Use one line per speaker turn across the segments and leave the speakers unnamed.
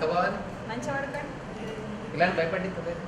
రే.
కాలు ఇక్కడ కాలు
ఎంత బాగుంది
మంచిగా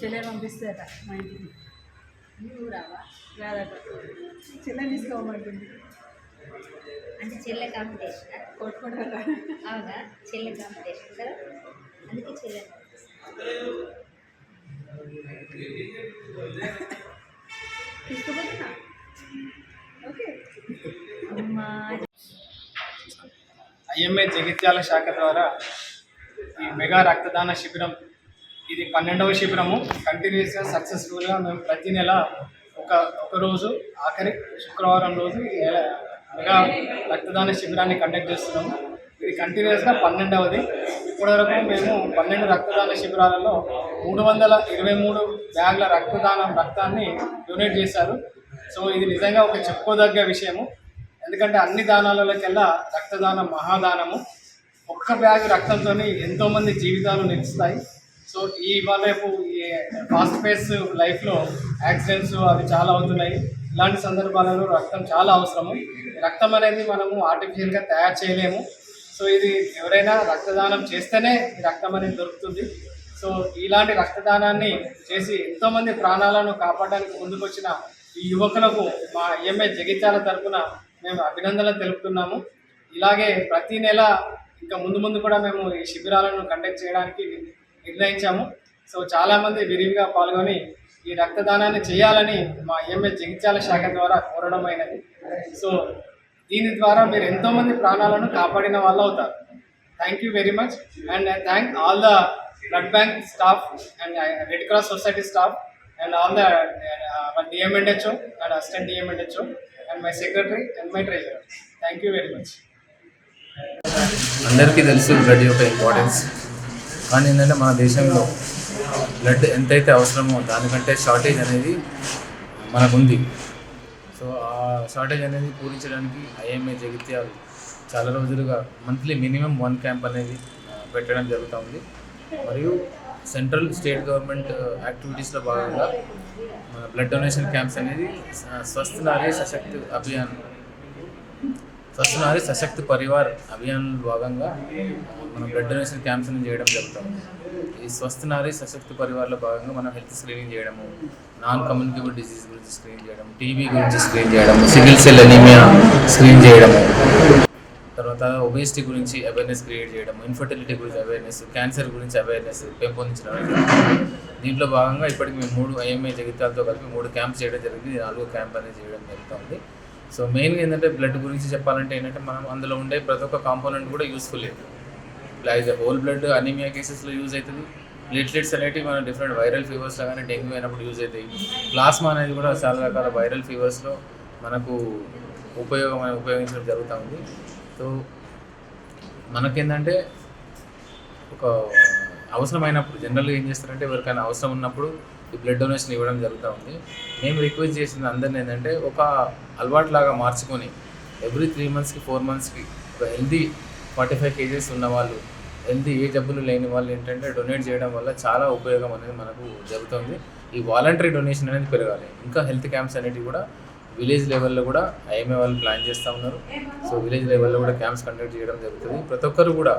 చెల్లె పంపిస్తారట మా ఇంటికి.
నువ్వు రావా?
రాదట. చెల్లె తీసుకోమంటుంది
అంటే చెల్లె కాంపిటీషన్?
కొట్టుకుంటారా?
అవునా? చెల్లె కాంపిటీషన్. కదా అందుకే చెల్లె
తీసుకోబోతున్నా ఓకే.
అమ్మా.
ఐఎంఏ జగిత్యాల శాఖ ద్వారా ఈ మెగా రక్తదాన శిబిరం. ఇది పన్నెండవ శిబిరము. కంటిన్యూస్గా సక్సెస్ఫుల్గా మేము ప్రతి నెల ఒక ఒకరోజు ఆఖరి శుక్రవారం రోజు నెల మెగా రక్తదాన శిబిరాన్ని కండక్ట్ చేస్తున్నాము. ఇది కంటిన్యూస్గా పన్నెండవది. ఇప్పటివరకు మేము పన్నెండు రక్తదాన శిబిరాలలో మూడు వందల ఇరవై మూడు బ్యాగుల రక్తదానం రక్తాన్ని డొనేట్ చేశారు. సో ఇది నిజంగా ఒక చెప్పుకోదగ్గ విషయము. ఎందుకంటే అన్ని దానాలలోకెల్లా రక్తదానం మహాదానము. ఒక్క బ్యాగ్ రక్తంతో ఎంతోమంది జీవితాలు నిలుస్తాయి. సో ఈ ఇవాళ రేపు ఈ ఫాస్ట్ పేస్ లైఫ్లో యాక్సిడెంట్స్ అవి చాలా అవుతున్నాయి. ఇలాంటి సందర్భాలలో రక్తం చాలా అవసరము. రక్తం అనేది మనము ఆర్టిఫిషియల్గా తయారు చేయలేము. సో ఇది ఎవరైనా రక్తదానం చేస్తేనే రక్తం అనేది దొరుకుతుంది. సో ఇలాంటి రక్తదానాన్ని చేసి ఎంతోమంది ప్రాణాలను కాపాడడానికి ముందుకొచ్చిన ఈ యువకులకు మా ఈఎంఐ జగిత్యాల తరఫున మేము అభినందనలు తెలుపుతున్నాము. ఇలాగే ప్రతి నెల ఇంకా ముందు ముందు కూడా మేము ఈ శిబిరాలను కండక్ట్ చేయడానికి నిర్ణయించాము. సో చాలామంది విరివిగా పాల్గొని ఈ రక్తదానాన్ని చేయాలని మా ఎంఏ జగిత్యాల శాఖ ద్వారా కోరడమైనది. సో దీని ద్వారా మీరు ఎంతోమంది ప్రాణాలను కాపాడిన వాళ్ళు అవుతారు. Thank you very much and I thank all the blood bank staff and red cross society staff and all the DM and HO and assistant DM and HO and my secretary and my treasurer thank you very much
అందరికీ తెలుసు blood యొక్క importance కానీ ఏంటంటే మన దేశంలో blood ఎంతైతే అవసరమో దానికంటే షార్టేజ్ అనేది మనకుంది. సో ఆ షార్టేజ్ అనేది పూరించడానికి ఐఎంఏ జగిత్యాలు చాలా రోజులుగా మంత్లీ మినిమం వన్ క్యాంప్ అనేది పెట్టడం జరుగుతుంది. మరియు సెంట్రల్ స్టేట్ గవర్నమెంట్ యాక్టివిటీస్లో భాగంగా మన బ్లడ్ డొనేషన్ క్యాంప్స్ అనేది స్వస్థ నారీ సశక్తి అభియాన్ స్వస్థ నారీ సశక్తి పరివార్ అభియాన్ భాగంగా మనం బ్లడ్ డొనేషన్ క్యాంప్స్ చేయడం జరుగుతుంది ఈ స్వస్థ నారీ సశక్తి పరివార్లో భాగంగా మనం హెల్త్ స్క్రీనింగ్ చేయడము నాన్ కమ్యూనికేబుల్ డిసీజ్ గురించి స్క్రీన్ చేయడం టీబీ గురించి స్క్రీన్ చేయడం సివిల్ సెల్ ఎనీమియా స్క్రీన్ చేయడము తర్వాత ఒబేసిటీ గురించి అవేర్నెస్ క్రియేట్ చేయడం ఇన్ఫర్టిలిటీ గురించి అవేర్నెస్ క్యాన్సర్ గురించి అవేర్నెస్ పెంపొందించడం దీంట్లో భాగంగా ఇప్పటికి మేము మూడు ఐఎంఏ జగిత్యాలతో కలిపి మూడు క్యాంప్స్ చేయడం జరిగింది. నాలుగో క్యాంప్ అనేది చేయడం జరుగుతుంది. సో మెయిన్గా ఏంటంటే బ్లడ్ గురించి చెప్పాలంటే ఏంటంటే మనం అందులో ఉండే ప్రతి ఒక్క కాంపోనెంట్ కూడా యూస్ఫుల్ లేదు అ హోల్ బ్లడ్ అనీమియా కేసెస్లో యూజ్ అవుతుంది ప్లేట్లెట్స్ అనేటివి మనం డిఫరెంట్ వైరల్ ఫీవర్స్లో కానీ డెంగ్యూ అయినప్పుడు యూజ్ అవుతాయి ప్లాస్మా అనేది కూడా చాలా రకాల వైరల్ ఫీవర్స్లో మనకు ఉపయోగం ఉపయోగించడం జరుగుతూ ఉంది. సో మనకేంటంటే ఒక అవసరమైనప్పుడు జనరల్గా ఏం చేస్తారంటే ఎవరికైనా అవసరం ఉన్నప్పుడు ఈ బ్లడ్ డొనేషన్ ఇవ్వడం జరుగుతూ ఉంది. మేము రిక్వెస్ట్ చేసింది అందరిని ఏంటంటే ఒక అలవాటు లాగా మార్చుకొని ఎవ్రీ త్రీ మంత్స్కి ఫోర్ మంత్స్కి ఒక హెల్దీ ఫార్టీ ఫైవ్ కేజీస్ ఉన్నవాళ్ళు హెల్దీ ఏ జబ్బులు లేని వాళ్ళు ఏంటంటే డొనేట్ చేయడం వల్ల చాలా ఉపయోగం అనేది మనకు జరుగుతుంది. ఈ వాలంటరీ డొనేషన్ అనేది పెరగాలి. ఇంకా హెల్త్ క్యాంప్స్ అనేటివి కూడా విలేజ్ లెవెల్లో కూడా ఐఎంఏ వాళ్ళు ప్లాన్ చేస్తూ ఉన్నారు. సో విలేజ్ లెవెల్లో కూడా క్యాంప్స్ కండక్ట్ చేయడం జరుగుతుంది. ప్రతి ఒక్కరు కూడా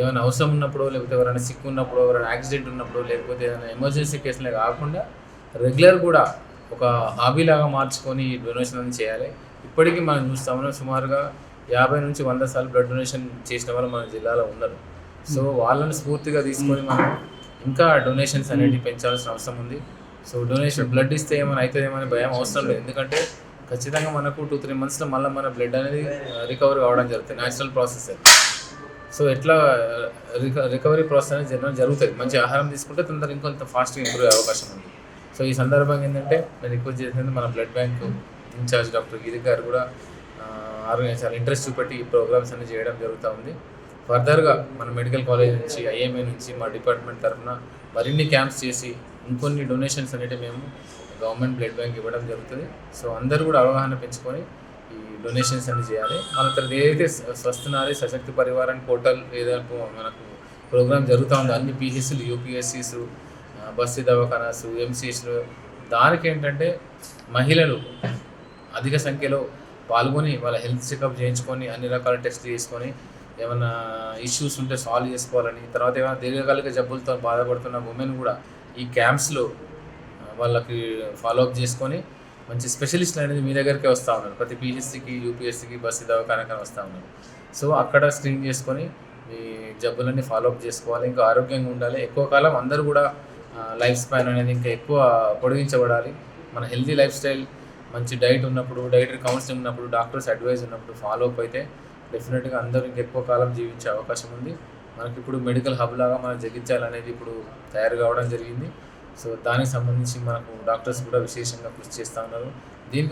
ఏమైనా అవసరం ఉన్నప్పుడు లేకపోతే ఎవరైనా సిక్ ఉన్నప్పుడు ఎవరైనా యాక్సిడెంట్ ఉన్నప్పుడు లేకపోతే ఏదైనా ఎమర్జెన్సీ కేసులే కాకుండా రెగ్యులర్ కూడా ఒక హాబీలాగా మార్చుకొని డొనేషన్ అనేది చేయాలి. ఇప్పటికీ మనం చూస్తాము సుమారుగా యాభై నుంచి వంద సార్లు బ్లడ్ డొనేషన్ చేసిన వాళ్ళు మన జిల్లాలో ఉన్నారు. సో వాళ్ళని స్ఫూర్తిగా తీసుకొని మనం ఇంకా డొనేషన్స్ అనేవి పెంచాల్సిన అవసరం ఉంది. సో డొనేషన్ బ్లడ్ ఇస్తే ఏమైనా అవుతుందేమో భయం అవసరం లేదు. ఎందుకంటే ఖచ్చితంగా మనకు టూ త్రీ మంత్స్లో మళ్ళీ మన బ్లడ్ అనేది uh, రికవర్ కావడం జరుగుతుంది. న్యాచురల్ ప్రాసెస్ అది. సో ఎట్లా రిక రికవరీ ప్రాసెస్ అనేది జనరల్ జరుగుతుంది. మంచి ఆహారం తీసుకుంటే తొందర ఇంకొంత ఫాస్ట్గా ఇంప్రూవ్ అయ్యే అవకాశం ఉంది. సో ఈ సందర్భంగా ఏంటంటే నేను రిక్వెస్ట్ చేసింది మన blood bank in charge doctor Giri గారు కూడా uh, ఆర్గనైజ్ చాలా ఇంట్రెస్ట్ చూపెట్టి ఈ ప్రోగ్రామ్స్ అన్ని చేయడం జరుగుతూ ఉంది. ఫర్దర్గా మన మెడికల్ కాలేజ్ నుంచి ఐఎంఏ నుంచి మా డిపార్ట్మెంట్ తరఫున మరిన్ని క్యాంప్స్ చేసి ఇంకొన్ని డొనేషన్స్ అనేవి మేము గవర్నమెంట్ బ్లడ్ బ్యాంక్ ఇవ్వడం జరుగుతుంది. సో అందరూ కూడా అవగాహన పెంచుకొని ఈ డొనేషన్స్ అన్ని చేయాలి. మన తర్వాత ఏదైతే స్వ- సశక్తి పరివారం పోర్టల్ ఏదైనా మనకు ప్రోగ్రామ్ జరుగుతూ ఉందో అన్ని పిహెచ్లు యూపీఎస్సీస్ బస్సు దవాఖానాస్ ఎంసీఎస్లు దానికి ఏంటంటే మహిళలు అధిక సంఖ్యలో పాల్గొని వాళ్ళ హెల్త్ చెకప్ చేయించుకొని అన్ని రకాల టెస్ట్లు చేసుకొని ఏమైనా ఇష్యూస్ ఉంటే సాల్వ్ చేసుకోవాలని తర్వాత ఏమైనా దీర్ఘకాలిక జబ్బులతో బాధపడుతున్న ఉమెన్ కూడా ఈ క్యాంప్స్లో వాళ్ళకి ఫాలోఅప్ చేసుకొని మంచి స్పెషలిస్ట్లు అనేది మీ దగ్గరికే వస్తూ ఉన్నారు. ప్రతి పిహెచ్సికి యూపీఎస్సికి బస్సు దవాఖానకని వస్తూ ఉన్నారు. సో అక్కడ స్క్రీన్ చేసుకొని మీ జబ్బులన్నీ ఫాలో అప్ చేసుకోవాలి. ఇంకా ఆరోగ్యంగా ఉండాలి. ఎక్కువ కాలం అందరూ కూడా లైఫ్ స్పాన్ అనేది ఇంకా ఎక్కువ పొడిగించబడాలి. మన హెల్తీ లైఫ్ స్టైల్ మంచి డైట్ ఉన్నప్పుడు డైటరీ కౌన్సిలింగ్ ఉన్నప్పుడు డాక్టర్స్ అడ్వైజ్ ఉన్నప్పుడు ఫాలో అప్ అయితే డెఫినెట్గా అందరూ ఇంకా ఎక్కువ కాలం జీవించే అవకాశం ఉంది. మనకి ఇప్పుడు మెడికల్ హబ్ లాగా మనం జగించాలనేది ఇప్పుడు తయారు కావడం జరిగింది. సో దానికి సంబంధించి మనకు డాక్టర్స్ కూడా విశేషంగా కృషి చేస్తూ ఉన్నారు.